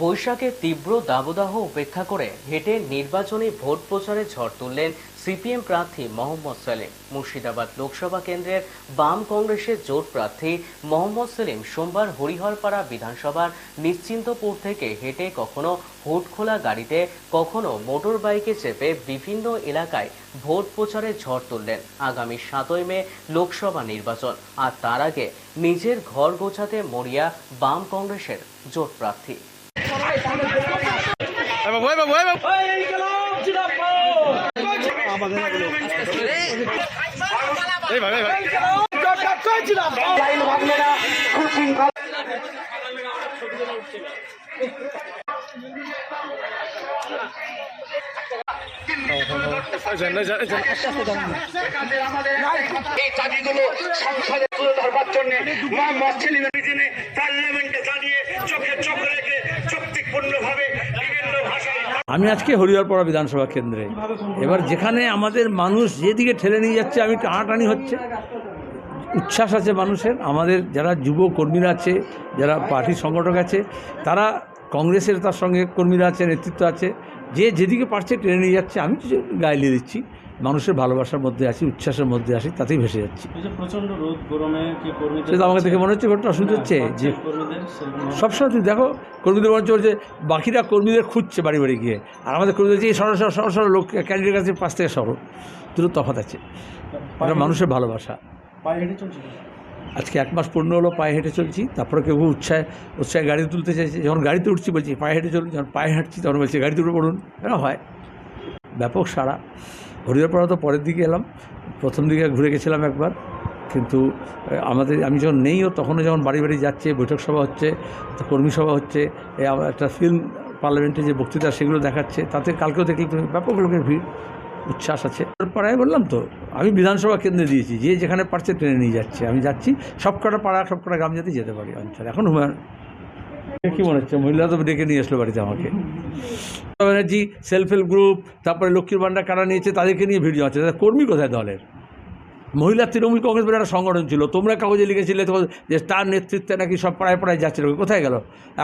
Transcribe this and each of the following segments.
বৈশাখের তীব্র দাবদাহ উপেক্ষা করে হেঁটে নির্বাচনী ভোট প্রচারে ঝড় তুললেন সিপিএম প্রার্থী মোহাম্মদ সেলিম। মুর্শিদাবাদ লোকসভা কেন্দ্রের বাম কংগ্রেসের জোট প্রার্থী মোহাম্মদ সেলিম সোমবার হরিহরপাড়া বিধানসভার নিশ্চিন্তপুর থেকে হেঁটে কখনো হুট খোলা গাড়িতে, কখনো মোটর বাইকে চেপে বিভিন্ন এলাকায় ভোট প্রচারে ঝড় তুললেন। আগামী সাতই মে লোকসভা নির্বাচন। আর তার আগে নিজের ঘর গোছাতে মরিয়া বাম কংগ্রেসের জোট প্রার্থী। এই দাবিগুলো সংসদে তুলে ধরবার জন্য মিটিংয়ে পার্লামেন্টে দাঁড়িয়ে চোখে চোখ রেখে আমি আজকে হরিহরপাড়া বিধানসভা কেন্দ্রে। এবার যেখানে আমাদের মানুষ যেদিকে ঠেলে নিয়ে যাচ্ছে, আমি টানাটানি হচ্ছে। উচ্ছ্বাস আছে মানুষের। আমাদের যারা যুব কর্মীরা আছে, যারা পার্টি সংগঠক আছে, তারা কংগ্রেসের তার সঙ্গে কর্মীরা আছে, নেতৃত্ব আছে। যে যেদিকে পারছে টেনে নিয়ে যাচ্ছে, আমি কিছু গাইলিয়ে দিচ্ছি। মানুষের ভালোবাসার মধ্যে আছি উচ্ছ্বাসের মধ্যে আসি তাতেই ভেসে যাচ্ছি। প্রচণ্ড রোদ গরমে কি কর্মীদের সেটা আমাকে দেখে মনে হচ্ছে ঘটনা অসুবিধা হচ্ছে যে সবসময় তুমি দেখো কর্মীদের মনে হচ্ছে বাকিরা কর্মীদের খুঁজছে বাড়ি বাড়ি গিয়ে। আর আমাদের কর্মীদের যে সরো সরো সরো সরো লোক ক্যান্ডিডেট কাছে পাশ থেকে সরো দুটো তফাৎ আছে। এটা মানুষের ভালোবাসা। পায়ে হেঁটে আজকে এক মাস পূর্ণ হলো পায়ে হেঁটে চলছি তারপরে কেউ কেউ উৎসাহে উৎসাহে গাড়ি তুলতে চাইছে যখন গাড়িতে উঠছি বলছি পায়ে হেঁটে চলুন। যখন পায়ে হাঁটছি তখন বলছি গাড়িতে উঠে পড়ুন। এরা হয়। ব্যাপক সারা হরিহরপাড়া তো পরের দিকে এলাম। প্রথম দিকে ঘুরে গেছিলাম একবার। কিন্তু আমাদের, আমি যখন নেইও তখনও যখন বাড়ি বাড়ি যাচ্ছে, বৈঠক সভা হচ্ছে কর্মী সভা হচ্ছে একটা ফিল্ম পার্লামেন্টে যে বক্তৃতা, সেগুলো দেখাচ্ছে, তাতে কালকেও দেখলে তুমি ব্যাপক লোকের ভিড়, উচ্ছ্বাস আছে। পাড়ায় বললাম তো, আমি বিধানসভা কেন্দ্রে দিয়েছি, যে যেখানে পারছে ট্রেনে নিয়ে যাচ্ছে, আমি যাচ্ছি সব কটা পাড়া সব কটা গ্রাম যাতে যেতে পারি, অঞ্চল। এখন হুমায়ুন কি মনে হচ্ছে, মহিলা তো ডেকে নিয়ে আসলো বাড়িতে আমাকে। ব্যানার্জি সেলফ হেল্প গ্রুপ তারপরে লক্ষ্মীর ভাণ্ডার কারা নিয়েছে, তাদেরকে নিয়ে ভিডিও আছে। তাদের কর্মী কোথায় দলের? মহিলা তৃণমূল কংগ্রেস বলে একটা সংগঠন ছিল, তোমরা কাগজে লিখেছিলে যে তার নেতৃত্বে নাকি সব পাড়ায় পাড়ায় যাচ্ছিল কোথায় গেল?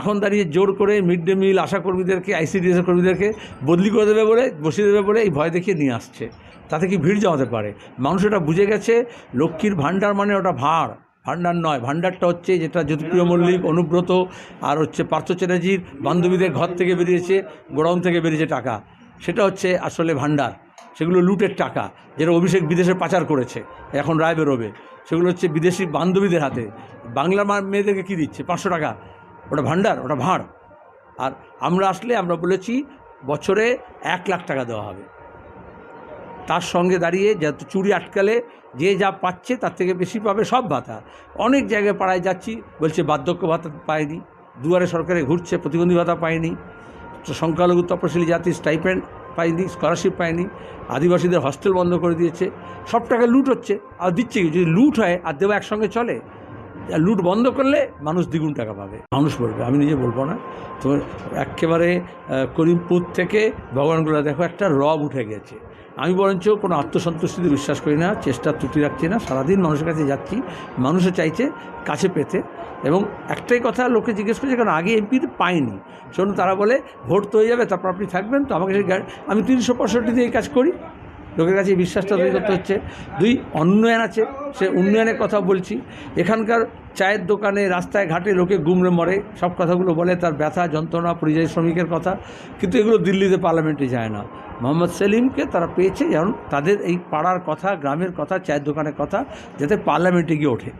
এখন দাঁড়িয়ে জোর করে মিড ডে মিল আশা কর্মীদেরকে আইসিডিএস কর্মীদেরকে বদলি করে দেবে বলে, বসিয়ে দেবে বলে এই ভয় দেখিয়ে নিয়ে আসছে। তাতে কি ভিড় জমাতে পারে? মানুষ এটা বুঝে গেছে, লক্ষ্মীর ভাণ্ডার মানে ওটা ভাঁড় ভাণ্ডার নয়, ভাণ্ডারটা হচ্ছে যেটা জ্যোতিপ্রিয় মল্লিক, অনুব্রত আর হচ্ছে পার্থ চ্যাটার্জির বান্ধবীদের ঘর থেকে বেরিয়েছে, গোডাউন থেকে বেরিয়েছে টাকা। সেটা হচ্ছে আসলে ভাণ্ডার। সেগুলো লুটের টাকা, যেটা অভিষেক বিদেশে পাচার করেছে, এখন রায় বেরোবে। সেগুলো হচ্ছে বিদেশি বান্ধবীদের হাতে। বাংলা মেয়েদেরকে কী দিচ্ছে? পাঁচশো টাকা। ওটা ভাণ্ডার, ওটা ভাঁড়। আর আমরা আসলে, আমরা বলেছি, বছরে এক লাখ টাকা দেওয়া হবে। তার সঙ্গে দাঁড়িয়ে যত চুরি আটকালে, যে যা পাচ্ছে তার থেকে বেশি পাবে সব ভাতা অনেক জায়গায় পাড়ায় যাচ্ছি, বলছে বার্ধক্য ভাতা পায়নি দুয়ারে সরকারে ঘুরছে, প্রতিবন্ধী ভাতা পায়নি সংখ্যালঘু তপশিলি জাতির স্টাইপেন্ড পায়নি স্কলারশিপ পায়নি আদিবাসীদের হস্টেল বন্ধ করে দিয়েছে, সব টাকা লুট হচ্ছে, আর দিচ্ছে যদি লুট হয়, আর দেওয়া একসঙ্গে চলে? লুট বন্ধ করলে মানুষ দ্বিগুণ টাকা পাবে। মানুষ বলবে, আমি নিজে বলব না। তো একেবারে করিমপুর থেকে ভগবানগুলো দেখো একটা রব উঠে গেছে। আমি বরঞ্চ কোনো আত্মসন্তুষ্টিতে বিশ্বাস করি না, চেষ্টা ত্রুটি রাখছি না, সারাদিন মানুষের কাছে যাচ্ছি। মানুষও চাইছে কাছে পেতে। এবং একটাই কথা লোকে জিজ্ঞেস করছে, কারণ আগে এমপি পাইনি। শোনো তারা বলে, ভোট তো হয়ে যাবে, তারপর আপনি থাকবেন, তো আমাকে আমি তিনশো পঁয়ষট্টি দিয়ে এই কাজ করি। লোকের কাছে বিশ্বাসটা তৈরি করতে হচ্ছে। দুই উন্নয়ন আছে, সে উন্নয়নের কথা বলছি। এখানকার চায়ের দোকানে, রাস্তায়, ঘাটে লোকে গুমরে মরে, সব কথাগুলো বলে, তার ব্যথা, যন্ত্রণা, পরিযায়ী শ্রমিকের কথা। কিন্তু এগুলো দিল্লিতে পার্লামেন্টে যায় না। মোহাম্মদ সেলিমকে তারা পেয়েছে, যেমন তাদের এই পাড়ার কথা, গ্রামের কথা, চায়ের দোকানের কথা, যাতে পার্লামেন্টে গিয়ে ওঠে।